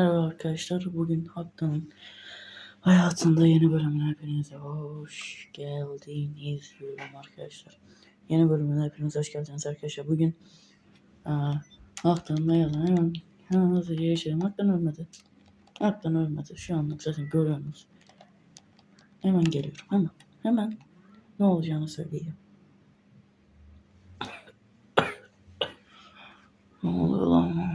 Merhaba arkadaşlar. Bugün haftanın hayatında yeni bölümüne hepinize hoş geldiniz diyorum arkadaşlar. Yeni bölümüne hepiniz hoş geldiniz arkadaşlar. Bugün aa, haftanın hayatını hemen hemen hızlıca geçelim. Haktan ölmedi. Haktan ölmedi. Şu anlık zaten görüyorsunuz. Hemen geliyorum. Hemen. Hemen ne olacağını söyleyeyim. Ne oluyor lan?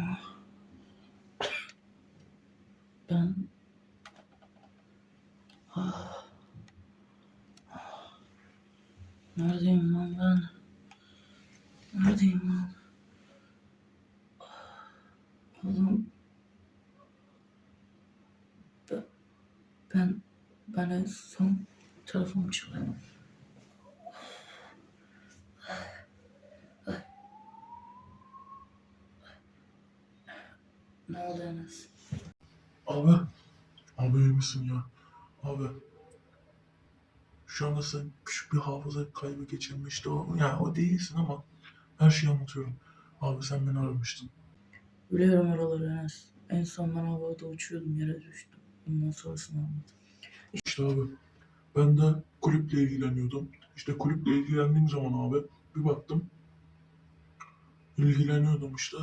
Ben Ah. Neredeyim lan ben? Neredeyim lan? Oğlum ben ben, ben en son telefon çalıyor. Ne oldu Enes? Abi. Abi iyi misin ya? Abi. Şu anda sen küçük bir hafıza kaybı geçirmişti o. Yani o değilsin ama her şeyi anlatıyorum. Abi sen beni aramıştın. Biliyorum oraları Enes. En son ben havada uçuyordum yere düştüm. Ondan sonrasını anladım. İşte abi ben de kulüple ilgileniyordum. İşte kulüple ilgilendiğim zaman abi bir baktım. ilgileniyordum işte.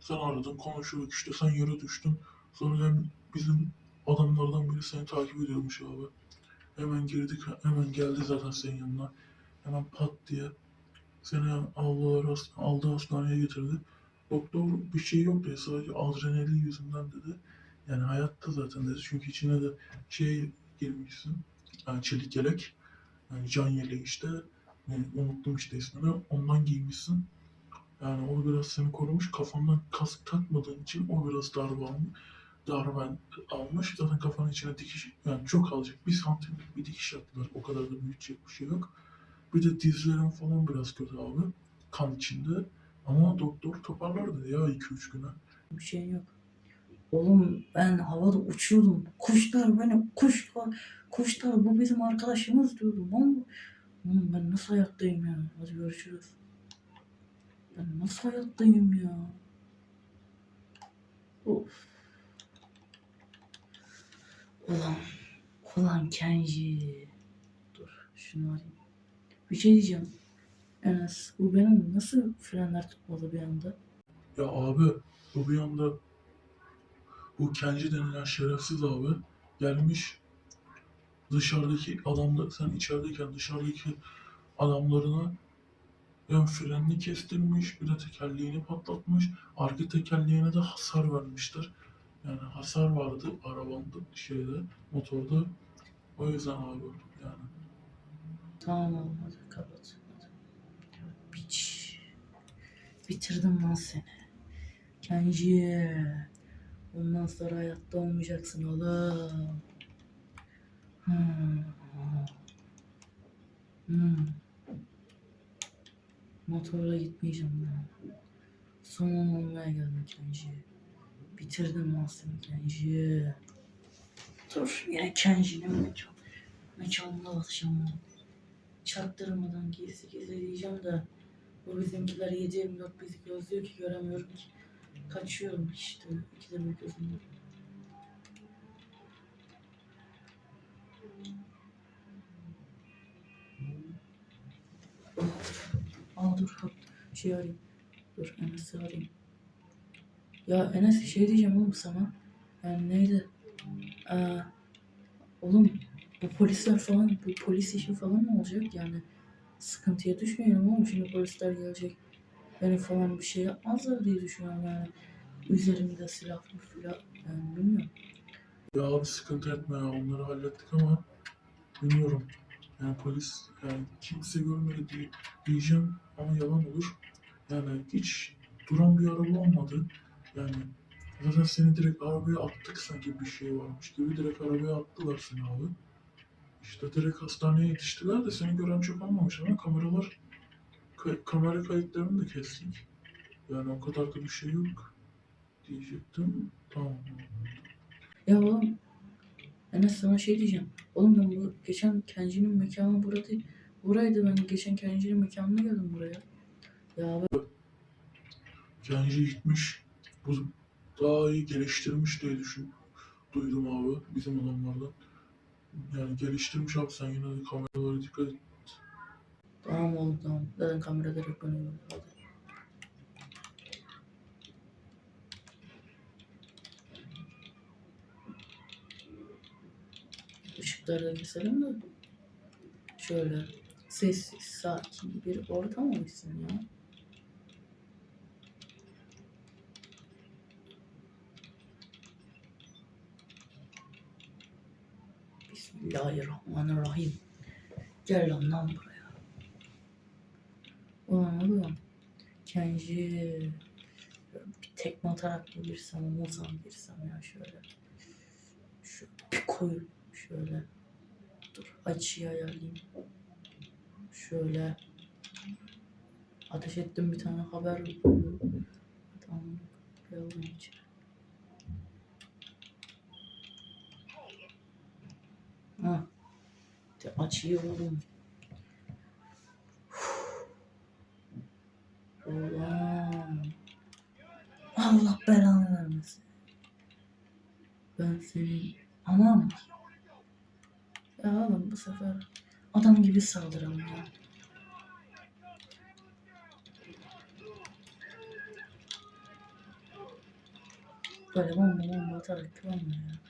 Sen aradın konuşuyorduk işte sen yere düştün. Sonra hem bizim adamlardan biri seni takip ediyormuş abi. Hemen girdik hemen geldi zaten senin yanına. Hemen pat diye seni hast- aldı hastaneye getirdi. Doktor bir şey yok dedi sadece adrenalin yüzünden dedi. Yani hayatta zaten dedi çünkü içine de şey girmişsin. Yani çelik yelek. Yani can yeleği işte. Yani unuttum işte ismini. Ondan giymişsin. Yani o biraz seni korumuş. Kafandan kask takmadığın için o biraz darbe almış. Darbe almış. Zaten kafanın içine dikiş yani çok alacak. Bir santimlik bir dikiş yaptılar. O kadar da büyütecek bir şey yok. Bir de dizlerin falan biraz kötü abi. Kan içinde. Ama doktor toparlar dedi ya 2-3 güne. Bir şey yok. Oğlum ben havada uçuyordum. Kuşlar benim kuşlar. Kuşlar bu bizim arkadaşımız diyordum. Oğlum ben nasıl hayattayım ya? Hadi görüşürüz. Ben nasıl hayattayım ya? Of. Ulan. Ulan Kenji. Dur şunu arayayım. Bir şey diyeceğim. Enes bu benim nasıl frenler tutmadı bir anda? Ya abi bu bir anda bu Kenji denilen şerefsiz abi gelmiş dışarıdaki adamla sen içerideyken dışarıdaki adamlarına ön frenini kestirmiş bir de tekerleğini patlatmış arka tekerleğine de hasar vermişler yani hasar vardı arabanda şeyde motorda o yüzden abi yani Tamam oğlum hadi kapat. Biç. Bitirdim lan seni. Kenji. Bundan sonra hayatta olmayacaksın oğlum. Hmm. Hmm. Motorla gitmeyeceğim ben. Sonun olmaya geldim Kenji. Bitirdim seni Kenji. Dur yine Kenji'nin mekan, mekanına basacağım çaktırmadan gizli gizli diyeceğim de bu bizimkiler 7-24 bizi gözlüyor ki göremiyorum ki. Kaçıyorum işte ikide bir gözümde. Aa dur şey arayayım. Dur Enes'i arayayım. Ya Enes şey diyeceğim oğlum sana. Yani neydi? Aa, oğlum bu polisler falan, bu polis işi falan ne olacak yani? Sıkıntıya düşmeyelim oğlum şimdi polisler gelecek. Beni falan bir şey yapmazlar diye düşünüyorum yani. Üzerimde silah mı silah yani bilmiyorum. Ya abi sıkıntı etme ya onları hallettik ama bilmiyorum. Yani polis yani kimse görmedi diye diyeceğim ama yalan olur. Yani hiç duran bir araba olmadı. Yani zaten seni direkt arabaya attık sanki bir şey varmış gibi direkt arabaya attılar seni abi. İşte direkt hastaneye yetiştiler de seni gören çok olmamış ama kameralar ka- kamera kayıtlarını da kestik. Yani o kadar da bir şey yok diyecektim. Tamam. Ya oğlum Enes sana şey diyeceğim. Oğlum ben bu geçen Kenji'nin mekanı burada değil. Buraydı ben geçen Kenji'nin mekanına geldim buraya. Ya abi Kenji gitmiş. Bu daha iyi geliştirmiş diye düşün. Duydum abi bizim adamlardan. Yani geliştirmiş abi sen yine de kameralara dikkat et. Tamam oğlum tamam. Zaten kamerada reklamıyor. Hadi. Işıkları da keselim de. Şöyle sessiz, sakin bir ortam olsun ya. Bismillahirrahmanirrahim. Gel lan lan buraya. Ulan oğlum. Kenji. Bir tekme atarak mı girsem, omuzdan girsem ya şöyle. Şu bir koy şöyle. Dur açıyı ayarlayayım. Şöyle. Ateş ettim bir tane haber. Tamam. Alayım içeri. Ha. De açıyı oğlum. Ulan. Allah belanı vermesin. Ben senin anam. Ya oğlum bu sefer adam gibi saldıralım ya. Böyle bomba bomba atarak kıvamıyor ya.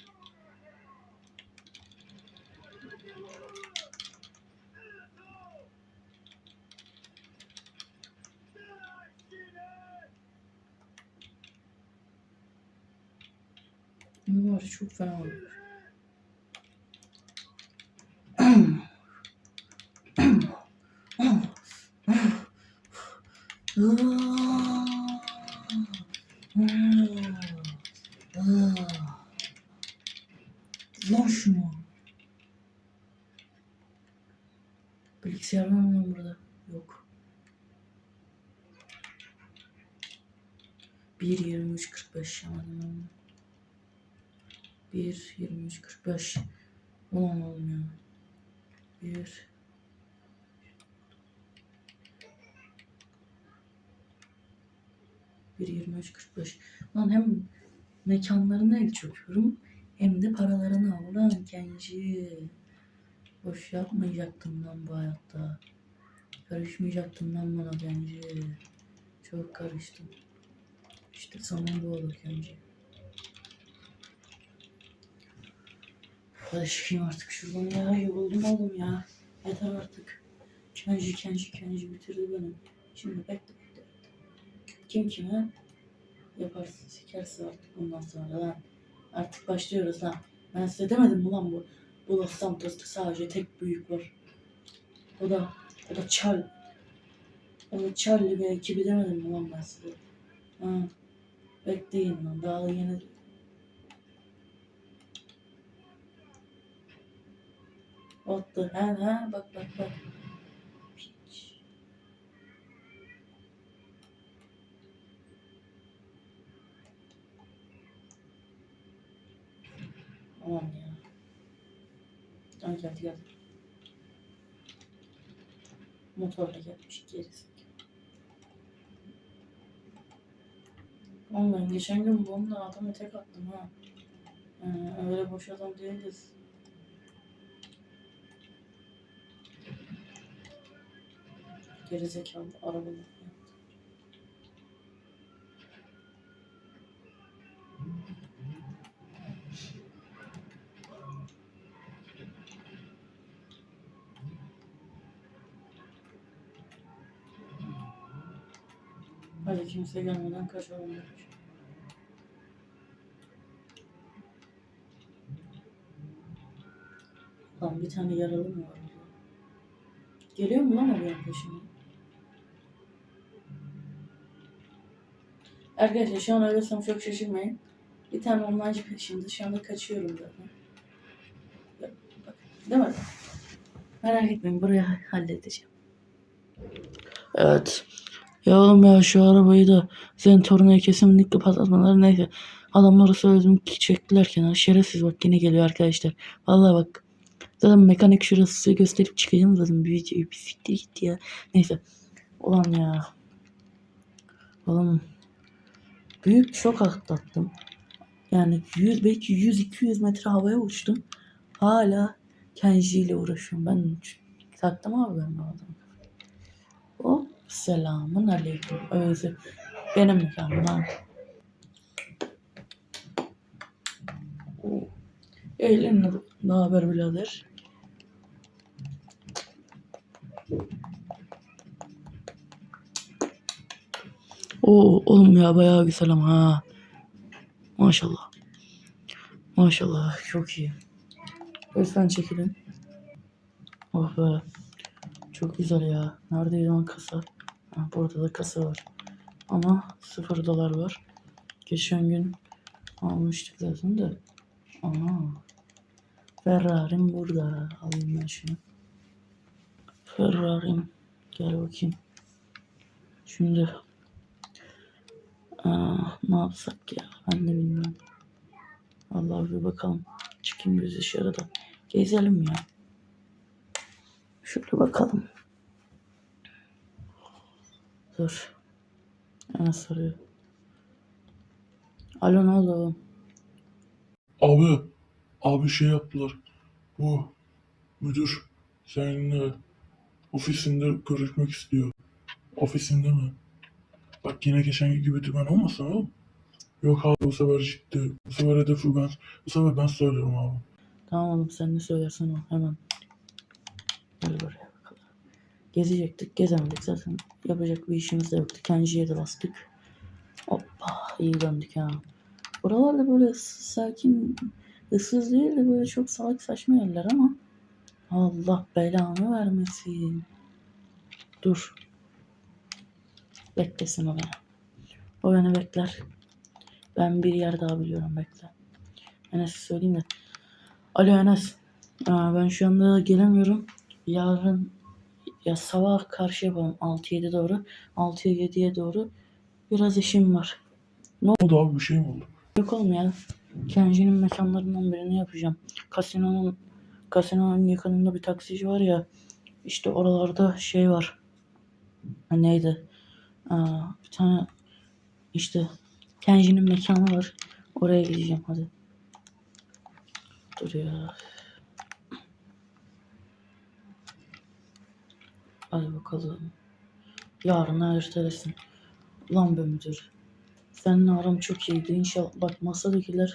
Ya, çok fena oluyor. Lan şunu. Bilgisayar var mı lan burada? Yok. 1.23.45 yani. 1 23 45 Ulan olmuyor. 1 1 23 45 Lan hem mekanlarına el çöküyorum hem de paralarını al lan Kenji. Boş yapmayacaktım lan bu hayatta. Karışmayacaktım lan bana Kenji. Çok karıştım. İşte sana bu olur Kenji. Hadi çıkayım artık şuradan ya. Yoruldum oğlum ya. Yeter artık. Kenji kenji kenji bitirdi beni. Şimdi bekle bekle. Kim kime yaparsın sikerse artık bundan sonra lan. Artık başlıyoruz lan. Ben size demedim mi lan bu? Bu Los Santos'ta sadece tek büyük var. O da o da Charlie. O da Charlie ve ekibi demedim mi lan ben size? Ha. Bekleyin lan daha yeni The hell ha? Bak bak bak. Piç. Aman ya. Ay geldi geldi. Motorla gelmiş gerisi. Vallahi geçen gün bununla adamı tek attım ha. Ee, öyle boş adam değiliz. Gerizekalı arabalı. Hadi kimse gelmeden kaçalım. Lan bir tane yaralı mı var? Geliyor mu lan o benim peşime? Arkadaşlar şu an ölürsem çok şaşırmayın. Bir tane online'cı peşimde. Şu anda kaçıyorum zaten. Değil mi? Merak etmeyin burayı ha- halledeceğim. Evet. Ya oğlum ya şu arabayı da senin torunaya kesinlikle patlatmaları neyse. Adamları söyledim ki çektiler kenara. Şerefsiz bak yine geliyor arkadaşlar. Vallahi bak. Zaten mekanik şurası gösterip çıkacağım zaten bir videoyu bir siktir gitti ya. Neyse. Ulan ya. Oğlum. Büyük şok atlattım. Yani 100 belki 100-200 metre havaya uçtum. Hala Kenji ile uğraşıyorum. Ben taktım abi ben bu adamı. Hop selamun aleyküm. Özü benim mekanım. Eğlenin ne haber birader? Oo oğlum ya bayağı güzel ama ha. Maşallah. Maşallah çok iyi. Lütfen çekilin. Oh be. Çok güzel ya. Neredeydi lan kasa? Ha, burada da kasa var. Ama sıfır dolar var. Geçen gün almıştık zaten de. Aa. Ferrari'm burada. Alayım ben şunu. Ferrari'm. Gel bakayım. Şimdi Aa, ne yapsak ya? Ben de bilmiyorum. Allah bir bakalım. Çıkayım biz dışarı da. Gezelim ya. Şöyle bakalım. Dur. Ana soruyor. Alo ne oldu? Abi, abi şey yaptılar. Bu müdür seninle ofisinde görüşmek istiyor. Ofisinde mi? Bak yine geçen gibi dümen olmasın oğlum. Yok abi bu sefer ciddi. Bu sefer hedefi ben. Bu sefer ben söylüyorum abi. Tamam oğlum sen ne söylersen o hemen. Gel buraya bakalım. Gezecektik gezemedik zaten. Yapacak bir işimiz de yoktu. Kenji'ye de bastık. Hoppa iyi döndük ha. Buralarda böyle sakin, ıssız değil de böyle çok salak saçma yerler ama Allah belanı vermesin. Dur. Beklesin o beni. O beni bekler. Ben bir yer daha biliyorum bekle. Enes'e söyleyeyim de. Alo Enes. Aa, ben şu anda gelemiyorum. Yarın ya sabah karşı yapalım 6-7 doğru. 6'ya 7'ye doğru biraz işim var. Ne oldu abi bir şey mi oldu? Yok oğlum ya. Kenji'nin mekanlarından birini yapacağım. Kasinonun kasinonun yakınında bir taksici var ya. İşte oralarda şey var. Ha, neydi? Bir tane işte Kenji'nin mekanı var. Oraya gideceğim hadi. Dur ya. Hadi bakalım. Yarın ertelesin. Lan be müdür. Seninle aram çok iyiydi. İnşallah bak masadakiler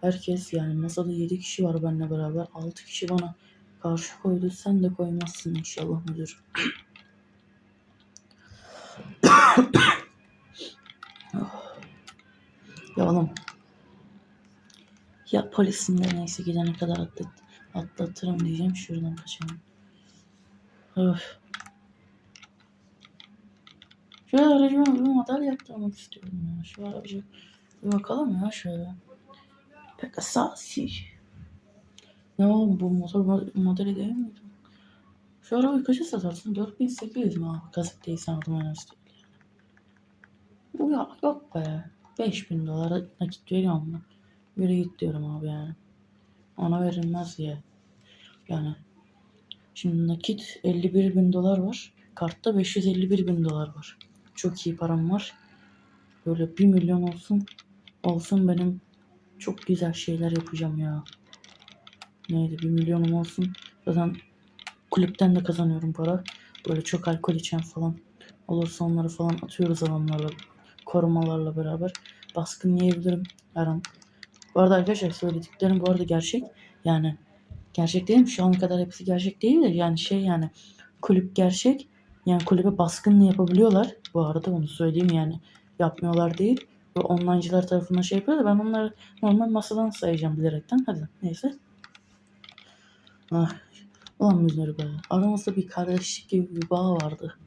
herkes yani masada 7 kişi var benimle beraber. 6 kişi bana karşı koydu. Sen de koymazsın inşallah müdür. ya oğlum. Ya polisin de neyse gidene kadar atlat, atlatırım diyeceğim. Şuradan kaçalım. Öf. Şu aracıma bir model yaptırmak istiyorum ya. Şu aracı bir bakalım ya şöyle. Pek asasi. Ne oğlum bu motor mo- modeli değil mi? Şu arabayı kaça satarsın? 4800 mi abi? Kazık değilsen adım en az değil. Bu ya yok be. 5000 dolara nakit veriyorum ben. Yürü git diyorum abi yani. Ona verilmez diye. Yani. Şimdi nakit 51 bin dolar var. Kartta 551 bin dolar var. Çok iyi param var. Böyle 1 milyon olsun. Olsun benim çok güzel şeyler yapacağım ya. Neydi 1 milyonum olsun. Zaten kulüpten de kazanıyorum para. Böyle çok alkol içen falan. Olursa onları falan atıyoruz adamlarla. Korumalarla beraber. Baskın yiyebilirim her an. Bu arada arkadaşlar söylediklerim bu arada gerçek. Yani gerçek değil mi? Şu ana kadar hepsi gerçek değil de yani şey yani kulüp gerçek. Yani kulübe baskınla yapabiliyorlar. Bu arada onu söyleyeyim yani yapmıyorlar değil. Ve online'cılar tarafından şey yapıyor da ben onları normal masadan sayacağım bilerekten. Hadi neyse. Ah, ulan müdür be. Aramızda bir kardeşlik gibi bir bağ vardı.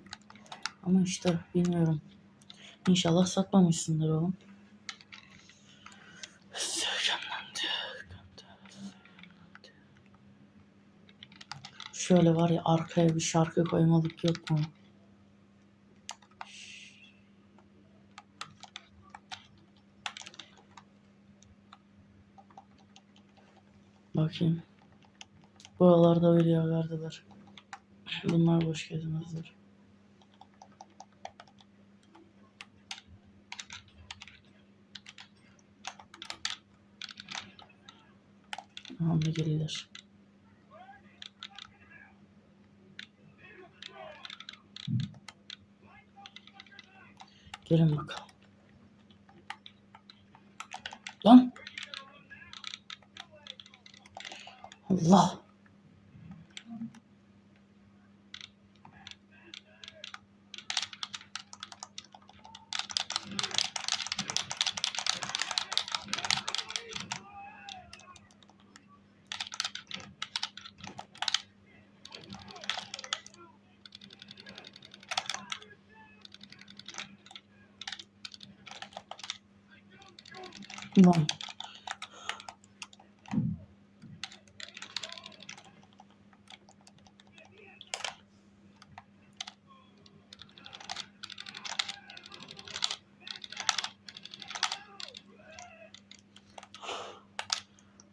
Ama işte bilmiyorum. İnşallah satmamışsındır oğlum. Şöyle var ya arkaya bir şarkı koymalık yok mu? Bakayım. Buralarda video verdiler. Bunlar boş gezmezler. Anda gelirler. Gelin bakalım. Lan. Allah. Lan.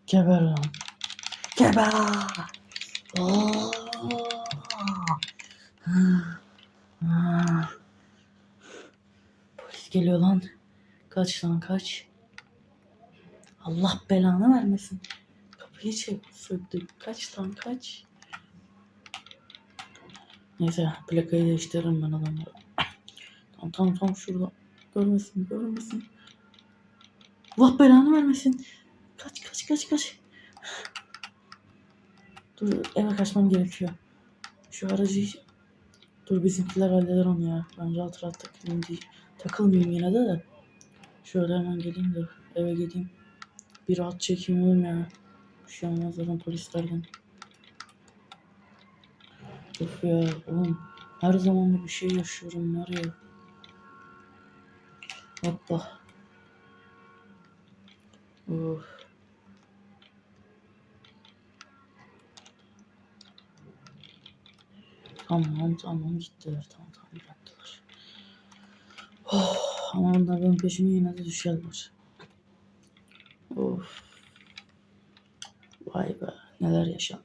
Geber lan. Geber. Aa. Aa. Polis geliyor lan. Kaç lan kaç. Allah belanı vermesin. Kapıyı çek. Kaç lan kaç. Neyse plakayı değiştiririm ben adamları. Tamam tamam tamam şurada. Görmesin görmesin. Allah belanı vermesin. Kaç kaç kaç kaç. Dur eve kaçmam gerekiyor. Şu aracı Dur bizimkiler halleder onu ya. Ben rahat rahat takılayım diye. Takılmayayım yine de de. Şöyle hemen geleyim de eve gideyim. Bir rahat çekeyim oğlum. Bir şey olmaz zaten polislerden. Of ya oğlum. Her zaman da bir şey yaşıyorum var ya. Hoppa. Of. Tamam tamam gittiler tamam tamam bıraktılar. Oh, ama onlar benim peşime yine de düşerler. Of. Vay be neler yaşandı.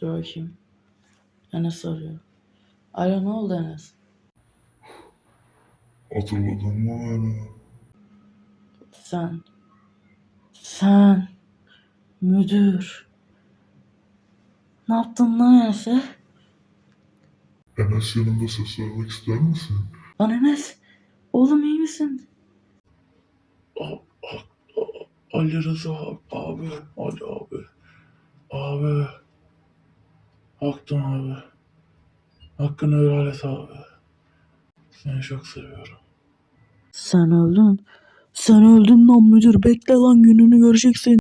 Dur bakayım. Enes arıyor. Alo ne oldu Enes? Hatırladın mı beni? Sen. Sen. Müdür. Ne yaptın lan Enes'e? Enes yanında ses vermek ister misin? Lan Enes. Oğlum iyi misin? Ali Rıza abi, Ali abi, abi. Hakkın abi. Hakkını helal et abi. Seni çok seviyorum. Sen öldün. Sen öldün lan müdür. Bekle lan gününü göreceksin.